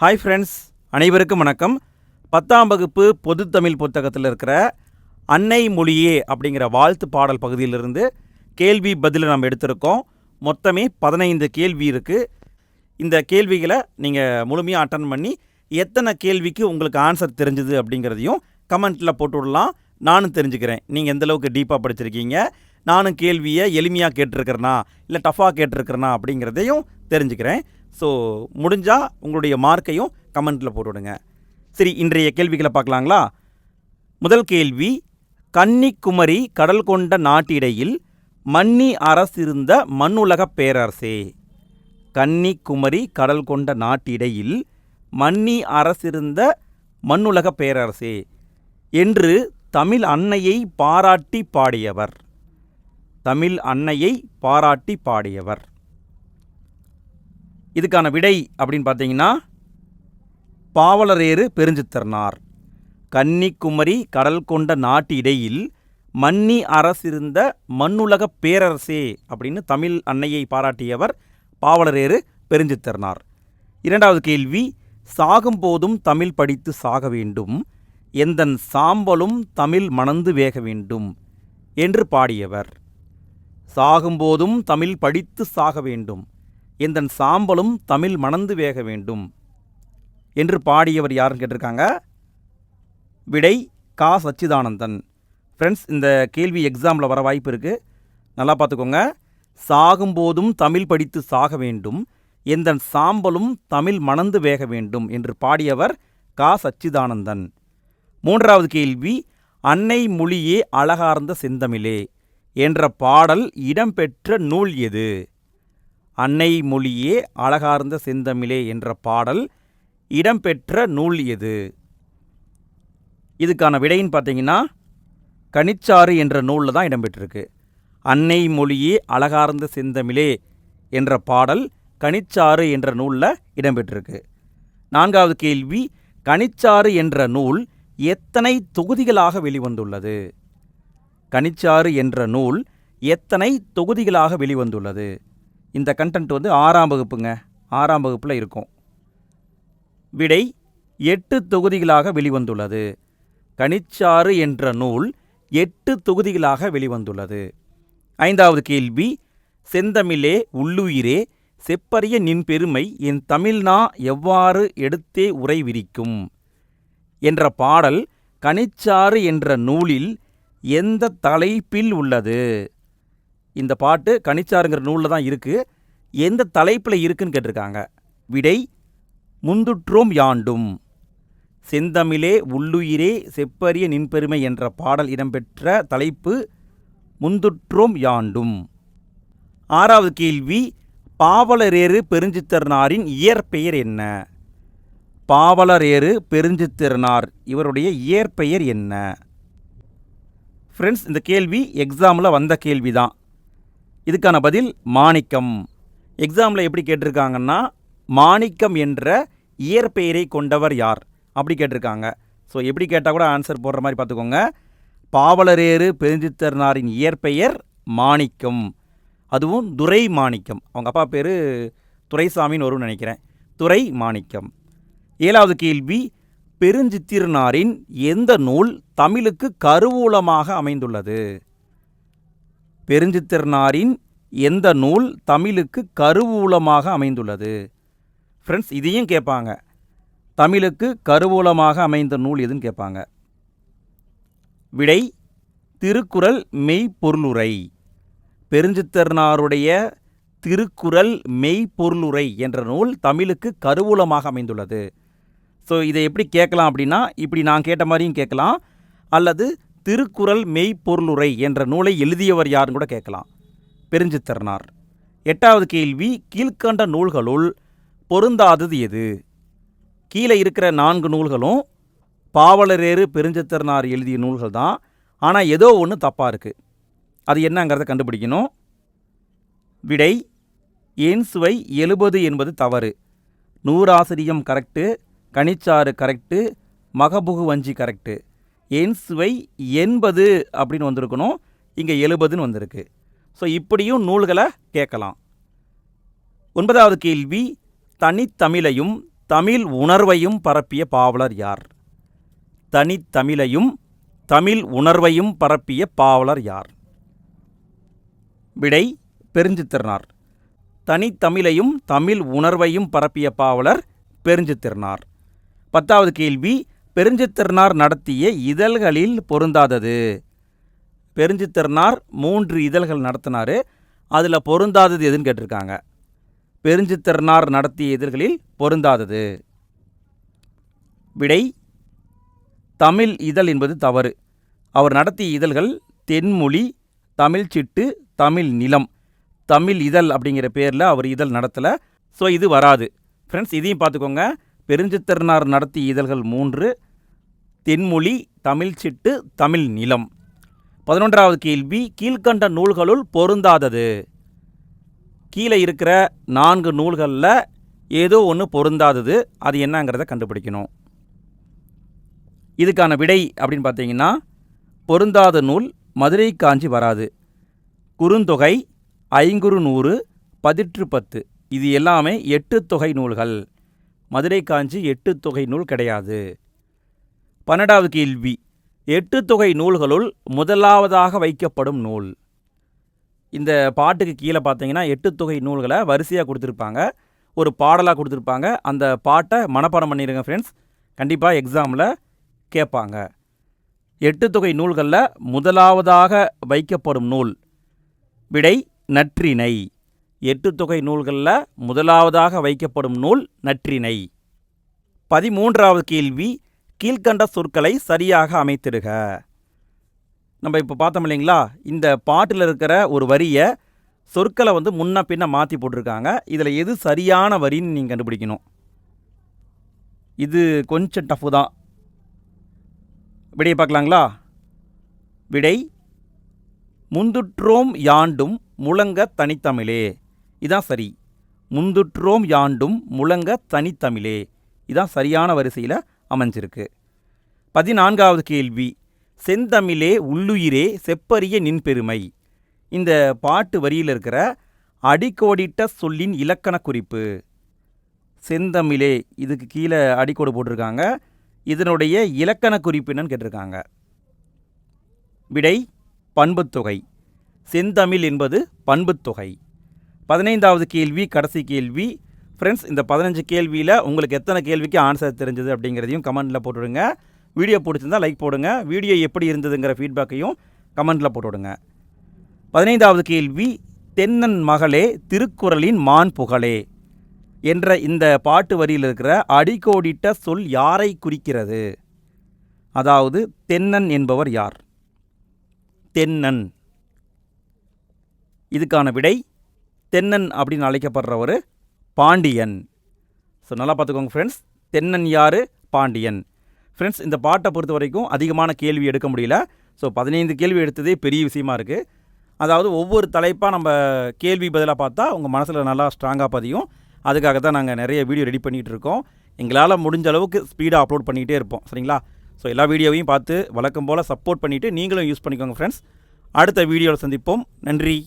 Hi friends அனைவருக்கும் வணக்கம். பத்தாம் வகுப்பு பொதுத்தமிழ் புத்தகத்தில் இருக்கிற அன்னை மொழியே அப்படிங்கிற வாழ்த்து பாடல் பகுதியிலிருந்து கேள்வி பதிலை நம்ம எடுத்திருக்கோம். மொத்தமே பதினைந்து கேள்வி இருக்குது இந்த கேள்விகளை நீங்கள் முழுமையாக அட்டன் பண்ணி எத்தனை கேள்விக்கு உங்களுக்கு ஆன்சர் தெரிஞ்சுது அப்படிங்கிறதையும் கமெண்ட்டில் போட்டு விடலாம் நானும் தெரிஞ்சுக்கிறேன். நீங்கள் எந்தளவுக்கு டீப்பாக படிச்சிருக்கீங்க? நானும் கேள்வியை எளிமையாக கேட்டிருக்கிறேனா? இல்லை டஃப்பாக கேட்டிருக்கிறேனா அப்படிங்கிறதையும் தெரிஞ்சுக்கிறேன். ஸோ முடிஞ்சால் உங்களுடைய மார்க்கையும் கமெண்ட்டில் போட்டுவிடுங்க. சரி இன்றைய கேள்விகளை பார்க்கலாங்களா? முதல் கேள்வி கன்னிக்குமரி கடல் கொண்ட நாட்டிடையில் மன்னி அரசிருந்த மண்ணுலகப் பேரரசே. கன்னிக்குமரி கடல் கொண்ட நாட்டிடையில் மன்னி அரசிருந்த மண்ணுலகப் பேரரசே என்று தமிழ் அன்னையை பாராட்டி பாடியவர். தமிழ் அன்னையை பாராட்டி பாடியவர். இதுக்கான விடை அப்படின்னு பார்த்தீங்கன்னா பாவலரேறு பெருஞ்சித்திரனார். கன்னிக்குமரி கடல் கொண்ட நாட்டு இடையில் மன்னி அரசிருந்த மண்ணுலக பேரரசே அப்படின்னு தமிழ் அன்னையை பாராட்டியவர் பாவலரேறு பெருஞ்சித்திரனார். இரண்டாவது கேள்வி சாகும்போதும் தமிழ் படித்து சாக வேண்டும். எந்தன் சாம்பலும் தமிழ் மணந்து வேக வேண்டும் என்று பாடியவர். சாகும்போதும் தமிழ் படித்து சாக வேண்டும். எந்தன் சாம்பலும் தமிழ் மணந்து வேக வேண்டும் என்று பாடியவர் யாருன்னு கேட்டிருக்காங்க? விடை கா. சச்சிதானந்தன். ஃப்ரெண்ட்ஸ் இந்த கேள்வி எக்ஸாமில் வர வாய்ப்பு இருக்குது நல்லா பார்த்துக்கோங்க. சாகும்போதும் தமிழ் படித்து சாக வேண்டும். எந்தன் சாம்பலும் தமிழ் மணந்து வேக வேண்டும் என்று பாடியவர் கா. சச்சிதானந்தன். மூன்றாவது கேள்வி அன்னை மொழியே அழகார்ந்த செந்தமிழே என்ற பாடல் இடம்பெற்ற நூல் எது? அன்னை மொழியே அழகார்ந்த செந்தமிழே என்ற பாடல் இடம்பெற்ற நூல் எது? இதுக்கான விடைன்னு பார்த்தீங்கன்னா கனிச்சாறு என்ற நூலில் தான் இடம்பெற்றிருக்கு. அன்னை மொழியே அழகார்ந்த செந்தமிழே என்ற பாடல் கனிச்சாறு என்ற நூலில் இடம்பெற்றிருக்கு. நான்காவது கேள்வி கனிச்சாறு என்ற நூல் எத்தனை தொகுதிகளாக வெளிவந்துள்ளது? கனிச்சாறு என்ற நூல் எத்தனை தொகுதிகளாக வெளிவந்துள்ளது? இந்த கண்டென்ட் வந்து ஆறாம் வகுப்புங்க. ஆறாம் வகுப்பில் இருக்கும். விடை எட்டு தொகுதிகளாக வெளிவந்துள்ளது. கனிச்சாறு என்ற நூல் எட்டு தொகுதிகளாக வெளிவந்துள்ளது. ஐந்தாவது கேள்வி செந்தமிழே உள்ளுயிரே செப்பறிய நின் பெருமை என் தமிழ்னா எவ்வாறு எடுத்தே உரை விரிக்கும்? என்ற பாடல் கனிச்சாறு என்ற நூலில் எந்த தலைப்பில் உள்ளது? இந்த பாட்டு கனிச்சாருங்கிற நூலில் தான் இருக்குது எந்த தலைப்பில் இருக்குன்னு கேட்டிருக்காங்க. விடை முந்துற்றோம் யாண்டும் செந்தமிழே உள்ளுயிரே செப்பரிய நின்பெருமை என்ற பாடல் இடம்பெற்ற தலைப்பு முந்துற்றோம் யாண்டும் ஆறாவது கேள்வி பாவலரேறு பெருஞ்சித்திரனாரின் இயற்பெயர் என்ன? பாவலரேறு பெருஞ்சித்திரனார் இவருடைய இயற்பெயர் என்ன? ஃப்ரெண்ட்ஸ் இந்த கேள்வி எக்ஸாமில் வந்த கேள்வி தான் இதுக்கான பதில் மாணிக்கம். எக்ஸாமில் எப்படி கேட்டிருக்காங்கன்னா மாணிக்கம் என்ற இயற்பெயரை கொண்டவர் யார்? அப்படி கேட்டிருக்காங்க. ஸோ எப்படி கேட்டால் கூட ஆன்சர் போடுற மாதிரி பார்த்துக்கோங்க. பாவலரேறு பெருந்தித்தரனாரின் இயற்பெயர் மாணிக்கம். அதுவும் துரை மாணிக்கம். அவங்க அப்பா பேர் துரைசாமின்னு வரும்னு நினைக்கிறேன். துரை மாணிக்கம். ஏழாவது கேள்வி பெருஞ்சித்திரனாரின் எந்த நூல் தமிழுக்கு கருவூலமாக அமைந்துள்ளது? பெருஞ்சித்திரனாரின் எந்த நூல் தமிழுக்கு கருவூலமாக அமைந்துள்ளது? ஃப்ரெண்ட்ஸ் இதையும் கேட்பாங்க. தமிழுக்கு கருவூலமாக அமைந்த நூல் எதுன்னு கேட்பாங்க. விடை திருக்குறள் மெய்ப்பொருளுரை. பெருஞ்சித்திரனாருடைய திருக்குறள் மெய்ப்பொருளுரை என்ற நூல் தமிழுக்கு கருவூலமாக அமைந்துள்ளது. ஸோ இதை எப்படி கேட்கலாம் அப்படின்னா இப்படி நான் கேட்ட மாதிரியும் கேட்கலாம். அல்லது திருக்குறள் மெய்ப்பொருளுரை என்ற நூலை எழுதியவர் யாருன்னு கூட கேட்கலாம். பெருஞ்சித்திரனார். எட்டாவது கேள்வி கீழ்கண்ட நூல்களுள் பொருந்தாதது எது? கீழே இருக்கிற நான்கு நூல்களும் பாவலரேறு பெருஞ்சித்திரனார் எழுதிய நூல்கள் தான். ஆனால் ஏதோ ஒன்று தப்பாக இருக்குது அது என்னங்கிறத கண்டுபிடிக்கணும். விடை ஏன் சுவை எழுபது என்பது தவறு. நூறாசிரியம் கரெக்டு கனிச்சாறு கரெக்டு மகபுகு வஞ்சி கரெக்டு என் சுவை எண்பது அப்படின்னு வந்திருக்கணும். இங்கே எழுபதுன்னு வந்திருக்கு. ஸோ இப்படியும் நூல்களை கேட்கலாம். ஒன்பதாவது கேள்வி தனித்தமிழையும் தமிழ் உணர்வையும் பரப்பிய பாவலர் யார்? தனித்தமிழையும் தமிழ் உணர்வையும் பரப்பிய பாவலர் யார்? விடை பெருஞ்சித்திறனார் தனித்தமிழையும் தமிழ் உணர்வையும் பரப்பிய பாவலர் பெருஞ்சித்திறனார் பத்தாவது கேள்வி பெருஞ்சித்திரனார் நடத்திய இதழ்களில் பொருந்தாதது. பெருஞ்சித்திரனார் மூன்று இதழ்கள் நடத்தினார். அதில் பொருந்தாதது எதுன்னு கேட்டிருக்காங்க. பெருஞ்சித்திரனார் நடத்திய இதழ்களில் பொருந்தாதது. விடை தமிழ் இதழ் என்பது தவறு. அவர் நடத்திய இதழ்கள் தென்மொழி தமிழ் சிட்டு தமிழ் நிலம். தமிழ் இதழ் அப்படிங்கிற பேரில் அவர் இதழ் நடத்தலை. ஸோ இது வராது. ஃப்ரெண்ட்ஸ் இதையும் பார்த்துக்கோங்க. பெருஞ்சித்திரனார் நடத்திய இதழ்கள் மூன்று தென்மொழி தமிழ் சிட்டு தமிழ் நிலம். பதினொன்றாவது கேள்வி கீழ்க்கண்ட நூல்களுள் பொருந்தாதது. கீழே இருக்கிற நான்கு நூல்களில் ஏதோ ஒன்று பொருந்தாதது. அது என்னங்கிறத கண்டுபிடிக்கணும். இதுக்கான விடை அப்படின்னு பார்த்தீங்கன்னா பொருந்தாத நூல் மதுரை காஞ்சி வராது. குறுந்தொகை ஐங்குறு நூறு பதிற்று பத்து. இது எல்லாமே எட்டு தொகை நூல்கள். மதுரை காஞ்சி எட்டு தொகை நூல் கிடையாது. பன்னெண்டாவது கேள்வி. எட்டு தொகை நூல்களுள் முதலாவதாக வைக்கப்படும் நூல். இந்த பாட்டுக்கு கீழே பார்த்தீங்கன்னா எட்டு தொகை நூல்களை வரிசையாக கொடுத்துருப்பாங்க. ஒரு பாடலாக கொடுத்துருப்பாங்க. அந்த பாட்டை மனப்பாடம் பண்ணிடுங்க ஃப்ரெண்ட்ஸ் கண்டிப்பாக எக்ஸாமில் கேட்பாங்க. எட்டு தொகை நூல்களில் முதலாவதாக வைக்கப்படும் நூல். விடை நற்றினை எட்டு தொகை நூல்களில் முதலாவதாக வைக்கப்படும் நூல் நற்றினை பதிமூன்றாவது கேள்வி. கீழ்க்கண்ட சொற்களை சரியாக அமைத்திடுக. நம்ம இப்போ பார்த்தோம் இல்லைங்களா? இந்த பாட்டில் இருக்கிற ஒரு வரியை சொற்களை வந்து முன்ன பின்ன மாற்றி போட்டிருக்காங்க. இதில் எது சரியான வரின்னு நீங்கள் கண்டுபிடிக்கணும். இது கொஞ்சம் டஃப்பு தான். விடையை பார்க்கலாங்களா? விடை முந்துற்றோம் யாண்டும் முழங்க தனித்தமிழே. இதான் சரி. முந்துற்றோம் யாண்டும் முழங்க தனித்தமிழே. இதான் சரியான வரிசையில் அமைஞ்சிருக்கு. பதினான்காவது கேள்வி. செந்தமிழே உள்ளுயிரே செப்பரிய நின்பெருமை. இந்த பாட்டு வரியில் இருக்கிற அடிக்கோடிட்ட சொல்லின் இலக்கண குறிப்பு. செந்தமிழே இதுக்கு கீழே அடிக்கோடு போட்டிருக்காங்க. இதனுடைய இலக்கண குறிப்பு என்னன்னு கேட்டிருக்காங்க. விடை பண்புத்தொகை செந்தமிழ் என்பது பண்புத்தொகை பதினைந்தாவது கேள்வி கடைசி கேள்வி. ஃப்ரெண்ட்ஸ் இந்த பதினஞ்சு கேள்வியில் உங்களுக்கு எத்தனை கேள்விக்கு ஆன்சர் தெரிஞ்சது அப்படிங்கிறதையும் கமெண்டில் போட்டுவிடுங்க வீடியோ பிடிச்சிருந்தா லைக் போடுங்க. வீடியோ எப்படி இருந்ததுங்கிற ஃபீட்பேக்கையும் கமெண்டில் போட்டுவிடுங்க பதினைந்தாவது கேள்வி தென்னன் மகளே திருக்குறளின் மான் புகழே என்ற இந்த பாட்டு வரியில் இருக்கிற அடிக்கோடிட்ட சொல் யாரை குறிக்கிறது? அதாவது தென்னன் என்பவர் யார்? தென்னன். இதுக்கான விடை தென்னன் அப்படின்னு அழைக்கப்படுறவர் பாண்டியன். ஸோ நல்லா பார்த்துக்கோங்க ஃப்ரெண்ட்ஸ் தென்னன் யார்? பாண்டியன். ஃப்ரெண்ட்ஸ் இந்த பாட்டை பொறுத்த வரைக்கும் அதிகமான கேள்வி எடுக்க முடியல. ஸோ பதினைந்து கேள்வி எடுத்ததே பெரிய விஷயமா இருக்குது அதாவது ஒவ்வொரு தலைப்பாக நம்ம கேள்வி பதிலாக பார்த்தா உங்கள் மனசில் நல்லா ஸ்ட்ராங்காக பதியும். அதுக்காக தான் நாங்கள் நிறைய வீடியோ ரெடி பண்ணிகிட்டு இருக்கோம். எங்களால் முடிஞ்ச அளவுக்கு ஸ்பீடாக அப்லோட் பண்ணிகிட்டே இருப்போம். சரிங்களா? ஸோ எல்லா வீடியோவையும் பார்த்து வழக்கம் போல் சப்போர்ட் பண்ணிவிட்டு நீங்களும் யூஸ் பண்ணிக்கோங்க ஃப்ரெண்ட்ஸ் அடுத்த வீடியோவில் சந்திப்போம். நன்றி.